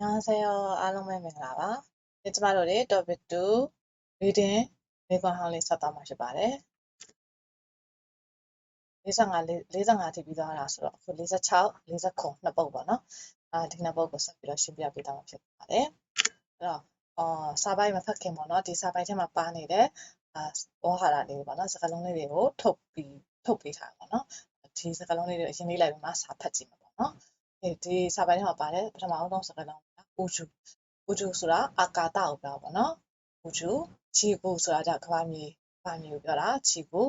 ညာဆရာအားလုံးပဲမင်္ဂလာပါဒီကျမတို့လေ topic 2 reading မိကွန်ဟောင်းလေးဆက်သွားမှာဖြစ်ပါတယ်55 45ထိပြီးသွားတာဆိုတော့အခု46 49နှစ်ပုတ်ပေါ့နော်အဲဒီနှစ်ပုတ်ကိုဆက်ပြီးတော့ရှင်းပြပေးသွားမှာဖြစ်ပါတယ်အဲ့တော့အော်စာပိုက်မဖတ်ခင်ပေါ့နော်ဒီစာပိုက်ထဲမှာပါနေတဲ့အာဝေါ်ဟာရလေးပေါ့နော်စကားလုံးလေးတွေကိုထုတ်ပြီးထုတ်ပေးထားပေါ့နော်ဒီစကားလုံးလေးတွေအရင်လေးလိုက်ပြီးမှစာဖတ်ကြည့်မှာပေါ့နော်ဒီစာပိုင်းထဲမှာပါတယ်ပထမအောင်ဆုံးစကားလုံး ဥဂျူဥဂျူဆိုတာအာကာသကိုပြောတာပေါ့နော်ဥဂျူချီဘူဆိုတာကြကဘာမြေဘာမြေကိုပြောတာချီဘူ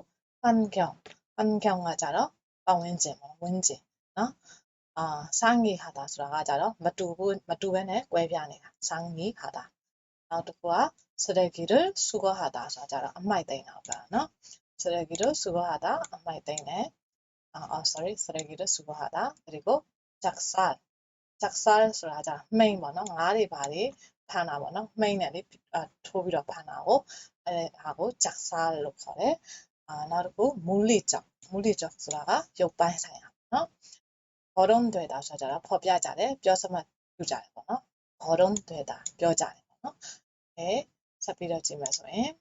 ဟန်ကျောင်းဟန်ကျောင်းကကြတော့ပတ်ဝန်းကျင်ပေါ့ဝန်းကျင်နော်အာဆန်းငီဟာတာဆိုတာကကြတော့မတူဘူးမတူဘဲနဲ့ကွဲပြားနေတာဆန်းငီဟာတာနောက်တစ်ခုကစရဂီရစုဂဟာတာဆိုတာကြတော့အမိုက်သိမ်းတာပေါ့နော်စရဂီရစုဂဟာတာအမိုက်သိမ်းတယ်အာ sorry စရဂီရစုဂဟာတာဒါကိုဂျက်ဆာ textile ဆိုတာကြာမိန်ပေါ့နော်ငါးတွေပါလေဖမ်းတာပေါ့နော်မိန်နဲ့လေထိုးပြီးတော့ဖမ်းတာကိုအဲဟာကို textile လို့ခေါ်တယ်အာနောက်တစ်ခုမူလီကြောက်မူလီကြောက်ဆိုတာကရုပ်ပိုင်းဆိုင်ရာပေါ့နော်ဘော်ဒုံတွေတာဆိုတာကြာဖော်ပြကြတယ်ပြောစမှတ်ပြုကြတယ်ပေါ့နော်ဘော်ဒုံတွေတာပြောကြတယ်ပေါ့နော်အဲဆက်ပြီးတော့ကြည့်မယ်ဆိုရင်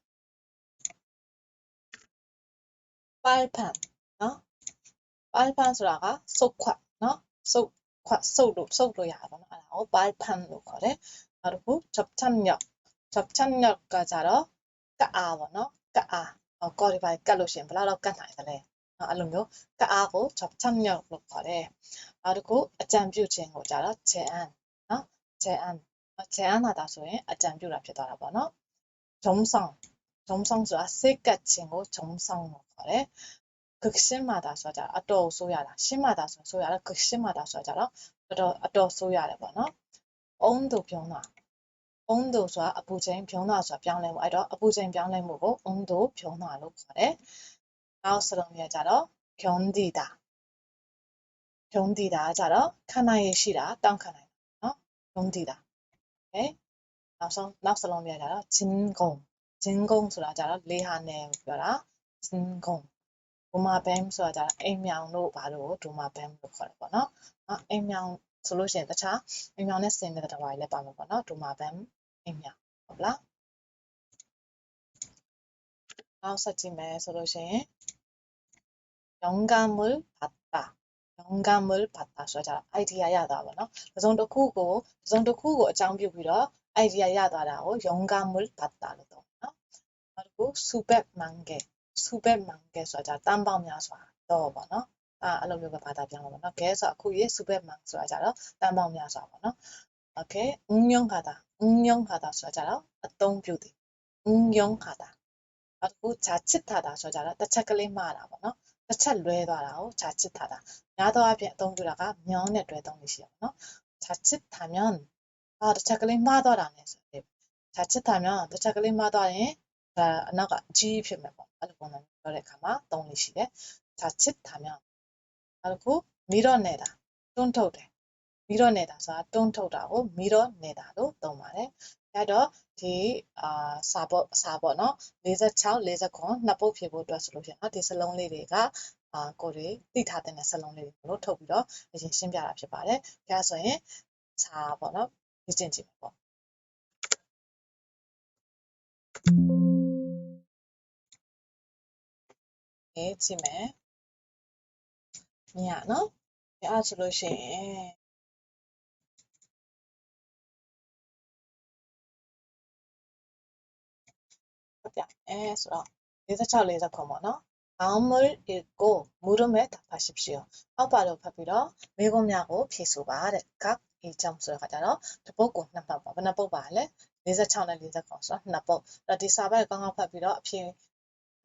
file pan နော် file pan ဆိုတာကစုပ်ခွက်နော်စုပ် ခွတ်ဆုပ်လို့ဆုပ်လို့ရတယ်ပေါ့နော်အဲ့ဒါကို ball pump လို့ခေါ်တယ်နောက်တစ်ခု chop chop nyok chop chop nyok ကကြတော့ကအားပေါ့နော်ကအားဟော call ဒီပါကတ်လို့ရှင်ဘယ်လောက်တော့ကတ်နိုင်သလဲနော်အဲ့လိုမျိုးကအားကို chop chop nyok လို့ခေါ်တယ်နောက်တစ်ခုအကြံပြုခြင်းကိုကြတော့ chean နော် chean chean တာဆိုရင်အကြံပြုတာဖြစ်သွားတာပေါ့နော်ဂျုံဆောင်ဂျုံဆောင်ဆိုတာစိတ်ကတ်ခြင်းကိုဂျုံဆောင်လို့ခေါ်တယ် ကရှင်းမာတာဆိုကြတော့အတော်ဆိုးရတာရှင်းမာတာဆိုဆိုးရတော့ကရှင်းမာတာဆိုကြတော့အတော်အတော်ဆိုးရတယ်ပေါ့နော်အုံးတို့ပြောတာအုံးတို့ဆိုတာအပူချိန်ပြောတာဆိုတာပြောင်းလဲမှုအဲ့တော့အပူချိန်ပြောင်းလဲမှုကိုအုံးတို့ပြောတာလို့ခေါ်တယ်နောက်စလုံးရကြတော့ပြုံးတီတာပြုံးတီတာကြတော့ခန္ဓာရရှိတာတောင့်ခံနိုင်တာနော်ပြုံးတီတာโอเคနောက်ဆုံးနောက်စလုံးရကြတော့ဂျင်းဂုံဂျင်းဂုံဆိုတာကြတော့လေဟာနယ်ပြောတာဂျင်းဂုံ ဒိုမာဘမ်ဆိုတာကြအိမ်မြောင်တို့ဘာလို့ဒိုမာဘမ်လို့ခေါ်တယ်ပေါ့နော်နော်အိမ်မြောင်ဆိုလို့ရှိရင်တခြားအိမ်မြောင်နဲ့ဆင်တဲ့တဘာတွေလည်းပါမှာပေါ့နော်ဒိုမာဘမ်အိမ်မြောင်ဟုတ်လားနောက်ဆက်ကြည့်မယ်ဆိုလို့ရှိရင်ရုံကမူဖတ်တာရုံကမူဖတ်တာဆိုတာ idea ရတာပေါ့နော်။သုံးတစ်ခုကိုသုံးတစ်ခုကိုအကြောင်းပြုပြီးတော့ idea ရသွားတာကိုရုံကမူဖတ်တာလို့ပြောနော်။နောက်တစ်ခု super mange 만 개. 수백 만 개ဆိုတာတန်ပေါင်းများစွာတော့ပေါ့နော်အဲအဲ့လိုမျိုးပဲဘာသာပြောင်းလို့ပေါ့နော်ခဲဆိုအခုရေး 수백 만ဆိုတာကြတော့တန်ပေါင်းများစွာပေါ့နော်โอเค응용하다응용하다ဆိုတာကြတော့အသုံးပြုသည်응용하다နောက်တစ်ခု자칫하다ဆိုတာကြတော့တစ်ချက်ကလေးမှားတာပေါ့နော်တစ်ချက်လွဲသွားတာကို자칫하다များသောအားဖြင့်အသုံးပြုတာကမြောင်းနဲ့တွဲသုံးလို့ရှိရပါတော့자칫하면အာတစ်ချက်ကလေးမှားသွားတာ ਨੇ ဆိုတယ်자칫하면တစ်ချက်ကလေးမှားသွားရင် ဒါအနောက်ကကြီးဖြစ်မယ်ပေါ့အဲ့လိုပုံစံမျိုးပြောတဲ့အခါမှာသုံးလို့ရှိတယ်။ဒါချစ်တာများနောက်တစ်ခုမီတော့နေတာတွန်းထုတ်တယ်မီတော့နေတာဆိုတာတွန်းထုတ်တာကိုမီတော့နေတာလို့သုံးပါတယ်။အဲတော့ဒီအာစာပေါ့စာပေါ့နော်46 49နှစ်ပုတ်ဖြည့်ဖို့အတွက်ဆိုလို့ရှိရင်နော်ဒီစလုံးလေးတွေကအာကိုတွေသိထားတဲ့စလုံးလေးတွေကိုထုတ်ပြီးတော့အရင်ရှင်းပြတာဖြစ်ပါတယ်။ဒါဆိုရင်စာပေါ့နော်ဒီကျင့်ကြည့်မယ်ပေါ့။ နဲ့ကြည့်မယ်မြင်ရနော်အဲအားဆိုလို့ရှိရင်ပြအဲဆိုတော့46 49ပေါ့နော် Amor ego murume tapashipshio အောက်ပါလို့ဖတ်ပြီးတော့မိကုံးများကိုဖြည့်ဆိုပါတဲ့ cup အေးချောင်းဆိုတဲ့ခါကျတော့တပုတ်ကိုနှစ်ပတ်ပါဘယ်နှပုတ်ပါလဲ46နဲ့49ဆိုတော့နှစ်ပုတ်အဲ့ဒီစာပိုက်ကောင်းကောင်းဖတ်ပြီးတော့အဖြေ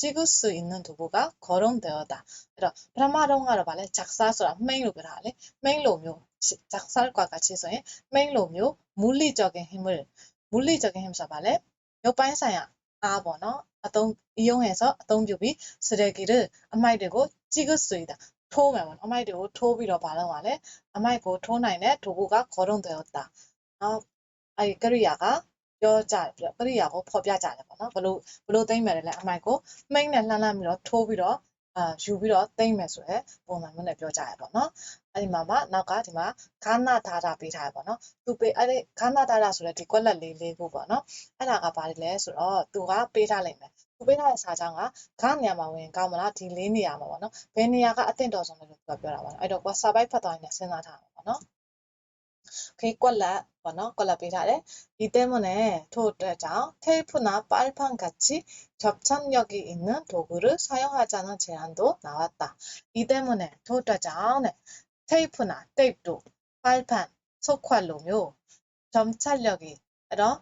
찍을 수 있는 도구가 거론되었다. အဲ့တော့ပထမတော့ကတော့ဗာလဲ 작살 ဆိုတာ main လို့ပြောတာလေ main လိုမျိုး 작살과 같이 ဆိုရင် main လိုမျိုး 물리적인 힘을 물리적인 힘ဆိုတာဗာလဲရုပ်ပိုင်းဆိုင်ရာအားပေါ့နော်အသုံး 이용해서 အသုံးပြုပြီး 쓰레기를 အမိုက်တွေကို 찍을 수 있다. ထိုးမယ်ပေါ့နော်အမိုက်တွေကိုထိုးပြီးတော့ဗာလုံးပါလဲအမိုက်ကိုထိုးနိုင်တဲ့ဒုကုက 거론되었다. နော်အဲ့ဒီကရိယာက ပြောကြတယ်ကရိယာကိုဖော်ပြကြတယ်ပေါ့နော်ဘလို့ဘလို့သိမ့်မယ်လဲအမိုက်ကိုမိမ့်နဲ့လှမ်းလှမ်းပြီးတော့ထိုးပြီးတော့အာယူပြီးတော့သိမ့်မယ်ဆိုရယ်ပုံစံမျိုးနဲ့ပြောကြရပေါ့နော်အဲ့ဒီမှာမှနောက်ကဒီမှာခါနာထားတာပေးထားရပေါ့နော်သူပေးအဲ့ဒီခါနာထားတာဆိုတဲ့ဒီကွက်လက်လေးလေးကိုပေါ့နော်အဲ့ဒါကဘာလဲဆိုတော့သူကပေးထားလိုက်မယ်သူပေးထားတဲ့စာကြောင်းကခါနေရာမှာဝင်ကောင်းမလားဒီလေးနေရာမှာပေါ့နော်ဘယ်နေရာကအသင့်တော်ဆုံးလဲလို့သူကပြောတာပေါ့နော်အဲ့တော့ကိုကစာပိုက်ဖတ်သွားရင်လည်းစဉ်းစားထားမှာပေါ့နော် 그 귀꽐라 번호 뭐 걸라비라래 이 때문에 도대장 테이프나 빨판 같이 접착력이 있는 도구를 사용하자는 제안도 나왔다. 이 때문에 도대장 테이프나 테이프도 빨판 속활로묘 점찰력이 이런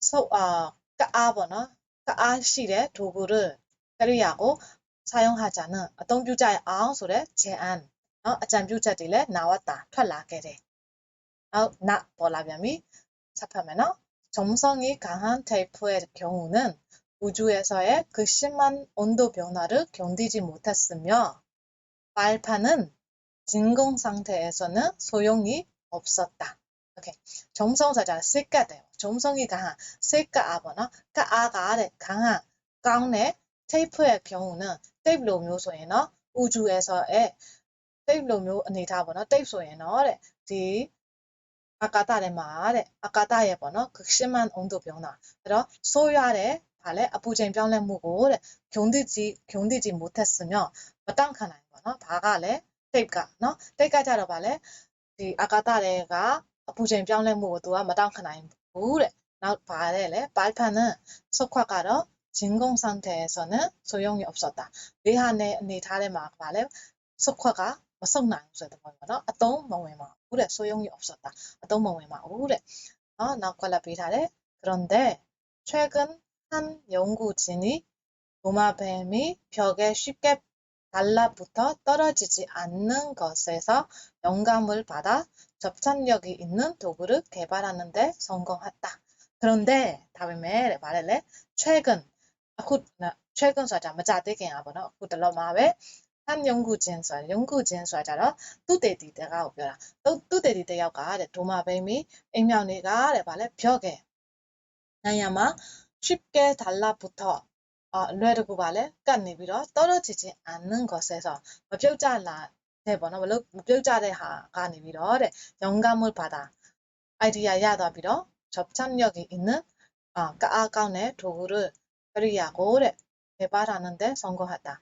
소, 어, 아, 까아버나 까아실의 도구를 그리하고 사용하자는 어떤 규자의 아웅솔의 제안, 어, 아짠 규자들에 나왔다. 털라게래. 나 뭐라면 잡하면 점성이 강한 테이프의 경우는 우주에서의 그 심한 온도 변화를 견디지 못했으며 발판은 진공 상태에서는 소용이 없었다. 오케이. 점성사자 쓸까 돼요. 점성이 강한 쓸까 아거나 까아가 그 아래 강한 강내 테이프의 경우는 테이블로 묘소에는 우주에서의 테이블로 묘니 다거나 테이프소에는 디 အာကာသထဲမှာတဲ့အာကာသရဲ့ပေါ့နော်ရှင်းမှန်အောင်တို့ပြောတာအဲ့တော့ဆိုးရတဲ့ဒါလည်းအပူချိန်ပြောင်းလဲမှုကိုတဲ့ဂျုံတိကြီးဂျုံတိကြီးမိုးသက်စမြောင်းမတန့်ခံနိုင်ပေါ့နော်ဒါကလည်း tape ကနော်တိတ်ကကြတော့ဗာလဲဒီအာကာသတွေကအပူချိန်ပြောင်းလဲမှုကိုသူကမတောင့်ခံနိုင်ဘူးတဲ့နောက်ဗာတဲ့လေဘိုင်ဖန်နဲ့ဆုတ်ခွက်ကတော့ဂျင်းကုန်းဆန်တဲ့ဆိုနဲ့ဆိုယုံရအပ်စတာဒီဟာနဲ့အနေထားထဲမှာဗာလဲဆုတ်ခွက်က မဆုတ်နိုင်ဘူးဆိုတဲ့ပုံပေါ့နော်အတုံးမဝင်ပါဘူးတဲ့소용이 없었다အတုံးမဝင်ပါဘူးတဲ့နော်နောက်ခွက်လက်ပေးထားတယ် 그런데 최근 한 연구진이 도마뱀이 벽에 쉽게 달라붙어 떨어지지 않는 것에서 영감을 받아 접착력이 있는 도구를 개발하는 데 성공했다. 그런데 다음에 말할래? 최근 အခု 최근ဆိုတာမကြသေးခင်อ่ะဗောနော်အခုတလော မှာပဲ 한 연구진ဆိုတာ 연구진ဆိုတာကြတော့သူတေတီတကားကိုပြောတာသူတေတီတယောက်ကတဲ့ဒိုမာဘိမီအိမ်မြောင်တွေကတဲ့ဗာလဲပြောခဲ့နိုင်ရမှာ 쉽게 달라붙어 어, လွယ်တကူပါလဲကတ်နေပြီးတော့တော်တော်ချစ်ချင်းအနန်းကိုဆဲဆိုမပြုတ်ကြလာတဲ့ပေါ့နော်မလို့မပြုတ်ကြတဲ့ဟာကနေပြီးတော့တဲ့영감을받아 아이디어ရသွားပြီးတော့ 접착력이 있는 아, 까아까운의 도구를 그리하고 တဲ့개발하는데 성공했다.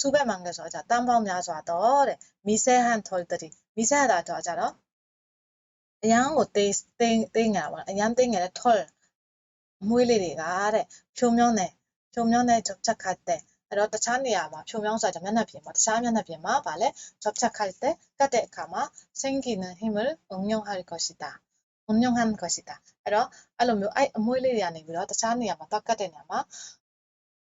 수백 만 개ဆိုတာじゃတန်ပေါင်းများစွာတော့တဲ့미세한 털들이 미세하다တော့ကြတော့အရန်ကိုတေးတေးတေးငါပါအရန်တေးငါတဲ့ 털 မွေးလေးတွေကတဲ့ဖြိုးမြောင်းတဲ့ဖြိုးမြောင်းတဲ့접착할 때အဲ့တော့တခြားနေရာမှာဖြိုးမြောင်းဆိုတာမျက်နှာပြင်မှာတခြားမျက်နှာပြင်မှာဗာလဲ접착할 때ကတ်တဲ့အခါမှာ생기는 힘을 응용할 것이다. 응용한 것이다. အဲ့တော့အဲ့လိုမျိုးအဲ့အမွေးလေးတွေကနေပြီးတော့တခြားနေရာမှာတော့ကတ်တဲ့နေရာမှာ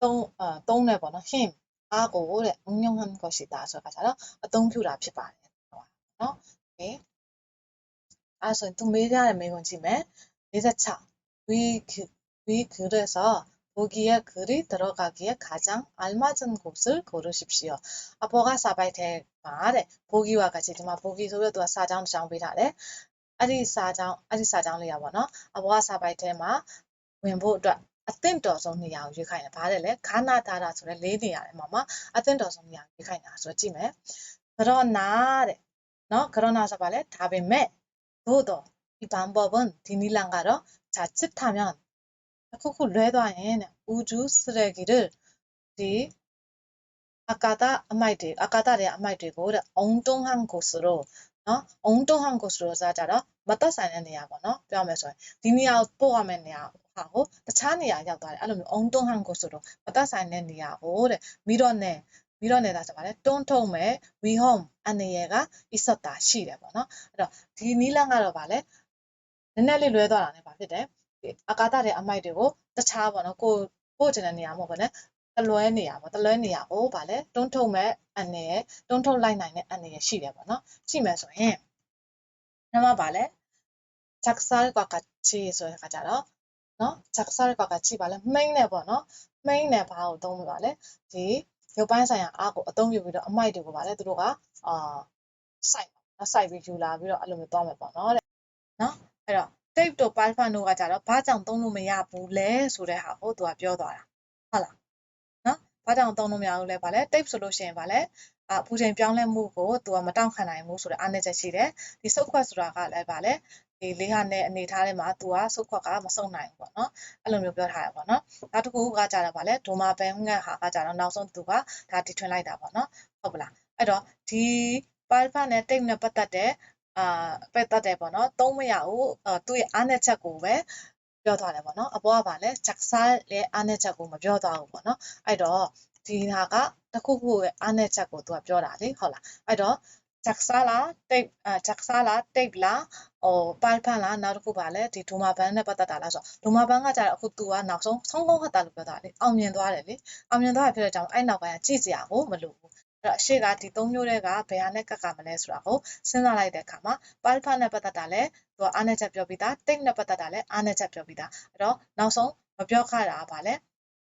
သုံးအာသုံးတယ်ပေါ့နော် him 啊고를응용한 것이다.所以가자로သုံးပြုတာဖြစ်ပါတယ်။နော်။ Okay အဲ့ဆိုရင်သူမေးကြတဲ့မေးခွန်းကြည့်မယ်။46 we we 그래서 보기에 그리 들어가기에 가장 알맞은 곳을 고르십시오. 아빠가 사바이 대가 တဲ့ 보기와 같이ဒီမှာ 보기 ဆိုပြီးတော့သူကစာကြောင်းတစ်ကြောင်းပေးထားတယ်။အဲ့ဒီစာကြောင်းအဲ့ဒီစာကြောင်းလေးရပါတော့။အဘွားစာပိုက်ထဲမှာဝင်ဖို့အတွက် အသင့်တော်ဆုံးနေရာကိုရွေးခိုင်းတယ်ဘာလဲလဲဂါနာဒါရာဆိုတဲ့လေးနေရာထဲမှာမှာအသင့်တော်ဆုံးနေရာကိုရွေးခိုင်းတာဆိုတော့ကြည့်မယ်ဂရောနာတဲ့နော်ဂရောနာဆိုပါလဲဒါပေမဲ့သို့တော့ဒီဘန်ဘောဘန်ဒီနီလန်ကတော့ဂျာချစ်ထာမြန်အခုခုလွဲသွားရင်တဲ့ဥဂျူစရဂီရဒီအကာတာအမိုက်တွေအကာတာတွေအမိုက်တွေကိုတဲ့အုံတုံးဟန်ကိုဆိုတော့ နော်အုံတုံဟောင်းကိုဆိုတော့စားကြတော့မသက်ဆိုင်တဲ့နေရာပေါ့နော်ပြောမယ်ဆိုရင်ဒီနေရာကိုပို့ရမယ့်နေရာဟာကိုတခြားနေရာရောက်သွားတယ်အဲ့လိုမျိုးအုံတုံဟောင်းကိုဆိုတော့မသက်ဆိုင်တဲ့နေရာကိုတဲ့ပြီးတော့ ਨੇ ပြီးတော့ ਨੇ တာဆိုပါတယ်တွန်းထုံမဲ့ we home အနေရက isota ရှိတယ်ပေါ့နော်အဲ့တော့ဒီနီးလန့်ကတော့ဗာလဲနည်းနည်းလေးလွဲသွားတာ ਨੇ ဗာဖြစ်တယ်အာကာသတဲ့အမိုက်တွေကိုတခြားပေါ့နော်ကိုပို့ချင်တဲ့နေရာမဟုတ်ဘူးနဲ့ တလွဲနေရပေါ့တလွဲနေရကိုဗာလဲတွန်းထုတ်မဲ့အန်ရယ်တွန်းထုတ်လိုက်နိုင်တဲ့အန်ရယ်ရှိတယ်ပေါ့နော်ရှိမယ်ဆိုရင်နံပါတ်ဗာလဲဇက်ဆာကကချီဆိုတဲ့ခါကြတော့နော်ဇက်ဆာကကချီဗာလဲမိန်နေပေါ့နော်မိန်နေဘာကိုသုံးလို့ဗာလဲဒီရုပ်ပိုင်းဆိုင်ရာအားကိုအသုံးပြုပြီးတော့အမိုက်တွေကိုဗာလဲသူတို့ကအာစိုက်နော်စိုက်ပြီးယူလာပြီးတော့အဲ့လိုမျိုးသွားမယ်ပေါ့နော်တဲ့နော်အဲ့တော့ tape တို့ python တို့ကကြတော့ဘာကြောင့်သုံးလို့မရဘူးလဲဆိုတဲ့ဟာကိုသူကပြောသွားတာဟုတ်လား ဘာကြောင့်သုံးလို့မရဘူးလဲဗာလဲ tape ဆိုလို့ရှိရင်ဗာလဲအပူချိန်ပြောင်းလဲမှုကိုသူကမတောင့်ခံနိုင်ဘူးဆိုတဲ့အားနည်းချက်ရှိတယ်ဒီစုပ်ခွက်ဆိုတာကလည်းဗာလဲဒီလေးဟာနဲ့အနေထားထဲမှာသူကစုပ်ခွက်ကမစုံနိုင်ဘူးပေါ့နော်အဲ့လိုမျိုးပြောထားရပါတော့နောက်တစ်ခုကကြတော့ဗာလဲဒိုမာဘန်ငတ်ဟာကကြတော့နောက်ဆုံးသူကဒါတီထွင်လိုက်တာပေါ့နော်ဟုတ်ပလားအဲ့တော့ဒီ Python နဲ့ tape နဲ့ပတ်သက်တဲ့အာပတ်သက်တယ်ပေါ့နော်သုံးမရဘူးသူ့ရဲ့အားနည်းချက်ကိုပဲ ပြောထားတယ်ပေါ့နော်အပေါ်ကဗာလဲချက်စားရဲ့အားနည်းချက်ကိုမပြောသွားဘူးပေါ့နော်အဲ့တော့ဒီဟာကတခုခုရဲ့အားနည်းချက်ကိုသူကပြောတာလေဟုတ်လားအဲ့တော့ချက်စားလားတိတ်အချက်စားလားတိတ်လားဟိုပိုင်ဖန်လားနောက်တစ်ခုပါလဲဒီဒိုမာဘန်နဲ့ပတ်သက်တာလားဆိုတော့ဒိုမာဘန်ကကြတော့အခု तू ကနောက်ဆုံးဆုံးကုန်းဟတ်တာလို့ပြောတာလေအောင်မြင်သွားတယ်လေအောင်မြင်သွားရဖြစ်တဲ့အကြောင်းအဲ့နောက်ပိုင်းကကြည့်စရာကိုမလိုဘူးအဲ့ တော့အရှိကဒီသုံးမျိုးတွေကဘယ်ဟာနဲ့ကက်ကမလဲဆိုတာကိုစဉ်းစားလိုက်တဲ့အခါမှာပိုင်ဖန်နဲ့ပတ်သက်တာလဲသူကအားနည်းချက်ပြောပြီးသားတိတ်နဲ့ပတ်သက်တာလဲအားနည်းချက်ပြောပြီးသားအဲ့တော့နောက်ဆုံးမပြောခတာကဘာလဲ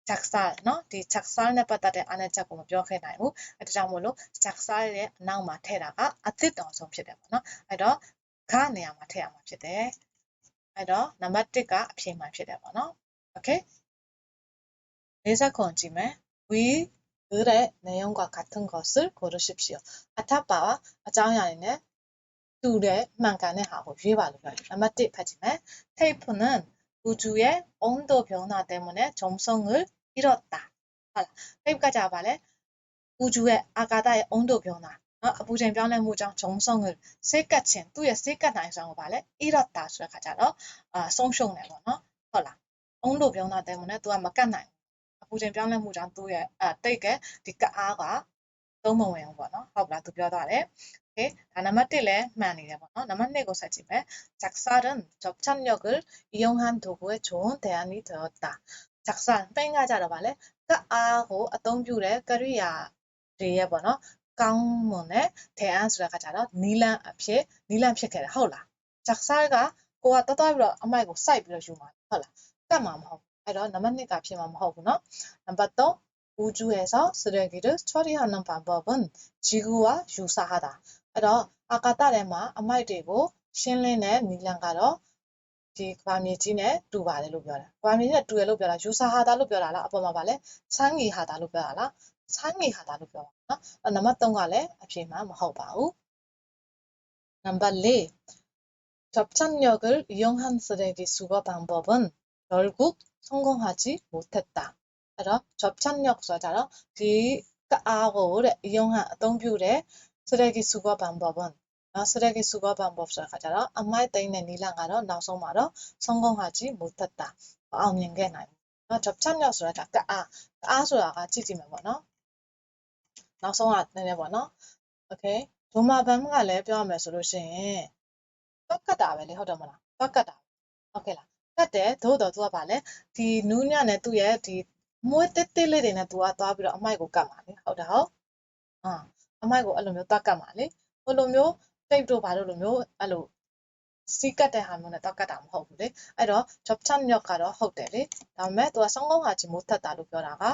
jaxal เนาะဒီ jaxal နဲ့ပတ်သက်တဲ့အားနည်းချက်ကိုမပြောခဲ့နိုင်ဘူးအဲဒါကြောင့်မို့လို့ jaxal ရဲ့အနောက်မှာထည့်တာကအသစ်တော်ဆုံးဖြစ်တယ်ပေါ့နော်အဲတော့ခနေရာမှာထည့်ရမှာဖြစ်တယ်အဲတော့နံပါတ်1ကအဖြေမှန်ဖြစ်တယ်ပေါ့နော် okay လေးခွန်ကြည့်မယ် we 을의 내용과 같은 것을 고르십시오. 아타빠와 아장야리네 둘의 만간의 하고 위바로 아마띠 파지만 테이프는 우주의 온도 변화 때문에 점성을 잃었다. 하 테이프까지 와봐래 우주의 아가다의 온도 변화 어, 부정 변화 무장 점성을 세까친 또의 세까 나이상을 봐래 잃었다. 소리 가자로 아 헐라 온도 변화 때문에 또 아마 깐나요. ပူချိန်ပြောင်းလဲမှုကြောင့်သူ့ရဲ့အတိတ်ကဒီကအားကသုံးမဝင်ဘူးပေါ့နော်ဟုတ်လားသူပြောသွားတယ် okay ဒါနံပါတ်1လဲမှန်နေတယ်ပေါ့နော်နံပါတ်2ကိုဆက်ကြည့်မယ်ဂျက်ဆာရန်ဂျော့ချန်ယောဂ်အီယုံဟန်ဒိုဂွေဂျွန်တဲအနီတောတာဂျက်ဆာပိန်ကကြတော့ဗာလဲကအားကိုအသုံးပြုတဲ့ကရိယာတွေရဲ့ပေါ့နော်ကောင်းမွန်တဲ့တဲအန်ဆိုတာကကြတော့နီလန်အဖြစ်နီလန်ဖြစ်ခဲ့တယ်ဟုတ်လားဂျက်ဆာကကိုကတော်တော်ပြီးတော့အမိုက်ကိုစိုက်ပြီးတော့ယူမှာဟုတ်လားကတ်မှာမဟုတ် အဲ့တော့နံပါတ်2ကဖြစ်မှာမဟုတ်ဘူးเนาะနံပါတ်3 우주에서 쓰레기를 처리하는 방법은 지구와 유사하다. အဲ့တော့အာကာသထဲမှာအမိုက်တွေကိုရှင်းလင်းတဲ့နည်းလမ်းကတော့ဒီကဘာမြေကြီးနဲ့တူပါတယ်လို့ပြောတာ။ကဘာမြေကြီးနဲ့တူရလို့ပြောတာယူဆဟာတာလို့ပြောတာလားအပေါ်မှာပါလဲဆန်းငီဟာတာလို့ပြောတာလားဆန်းငီဟာတာလို့ပြောတာနော်။အဲ့နံပါတ်3ကလည်းအဖြေမှမဟုတ်ပါဘူး။နံပါတ်4 접착력을 이용한 쓰레기 수거 방법은 결국 성공하지 못했다. အဲ့တော့ 접착력 ဆိုတာကြတော့ဒီကအားကိုတဲ့ 이용한 အသုံးပြုတဲ့ 쓰레기 수거 방법은 နော် 쓰레기 수거 방법 ဆိုတာခါကြတော့အမိုက်သိမ်းတဲ့နည်းလမ်းကတော့နောက်ဆုံးမှာတော့ 성공하지 못했다 အောင်မြင်ခဲ့နိုင်ဘူးနော် 접착력 ဆိုတာကကအားကအားဆိုတာကကြည့်ကြည့်မယ်ပေါ့နော်နောက်ဆုံးကနည်းနည်းပေါ့နော် okay ဒိုမာဘမ်ကလည်းပြောရမယ်ဆိုလို့ရှိရင်တော့ကတ်တာပဲလေဟုတ်တယ်မလားတော့ကတ်တာ okay လား ကတ်တယ်သို့တော့သူကဗာလဲဒီနူးညံ့နဲ့သူ့ရဲ့ဒီမွေးတစ်တစ်လေးတွေနဲ့သူကသွားပြီးတော့အမိုက်ကိုကတ်မှာလေဟုတ်တယ်ဟုတ်အာအမိုက်ကိုအဲ့လိုမျိုးသွားကတ်မှာလေဟိုလိုမျိုးတိတ်တို့ဘာလို့လိုမျိုးအဲ့လိုစီးကတ်တဲ့ဟာမျိုးနဲ့တော့ကတ်တာမဟုတ်ဘူးလေအဲ့တော့ job chat မြောက်ကတော့ဟုတ်တယ်လေဒါပေမဲ့သူက성공ဟာချင်မို့ထက်တာလို့ပြောတာက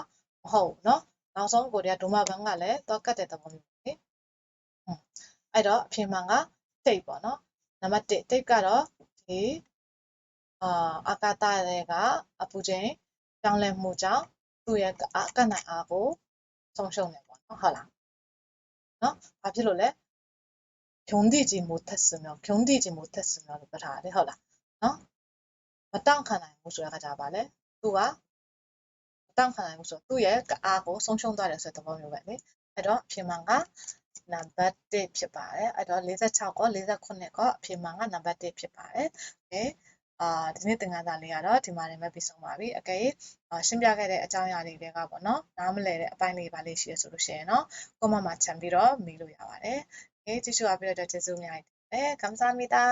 မဟုတ်ဘူးเนาะနောက်ဆုံးကိုတည်းကဒိုမာဘန်ကလည်းတော့ကတ်တဲ့သဘောမျိုးလေအဲ့တော့အဖြစ်မှန်ကတိတ်ပေါ့နော်နံပါတ်1တိတ်ကတော့ဒီ အာအာကာသရဲကအပူချိန်ပြောင်းလဲမှုကြောင့်သူ့ရဲ့အကန့်နိုင်အားကိုဆုံးရှုံးတယ်ပေါ့နော်ဟုတ်လားနော်ဘာဖြစ်လို့လဲ경디지못했으면경디지못했으면လို့ပြထားတယ်ဟုတ်လားနော်မတောင့်ခံနိုင်ဘူးဆိုတာကကြပါလေသူကမတောင့်ခံနိုင်ဘူးဆိုတော့သူ့ရဲ့အားကိုဆုံးရှုံးသွားတယ်ဆိုတဲ့သဘောမျိုးပဲလေအဲ့တော့အဖြေမှန်ကနံပါတ်1ဖြစ်ပါတယ်အဲ့တော့46ကော49ကောအဖြေမှန်ကနံပါတ်1ဖြစ်ပါတယ်ဟဲ့ အာဒီနေ့သင်ခန်းစာလေးကတော့ဒီမှာနေမဲ့ပြီးဆုံးပါပြီအကယ်၍ရှင်းပြခဲ့တဲ့အကြောင်းအရာလေးတွေကပေါ့နော်နားမလည်တဲ့အပိုင်းလေးပါလေးရှိရဆိုလို့ရှိရင်နော်ကွန်မမှာခြံပြီးတော့မေးလို့ရပါတယ်ဒီကျေးဇူးအပ်ပြီးတော့ကျေးဇူးအများကြီးတင်ပါတယ်ကမ်ဆာမီတာ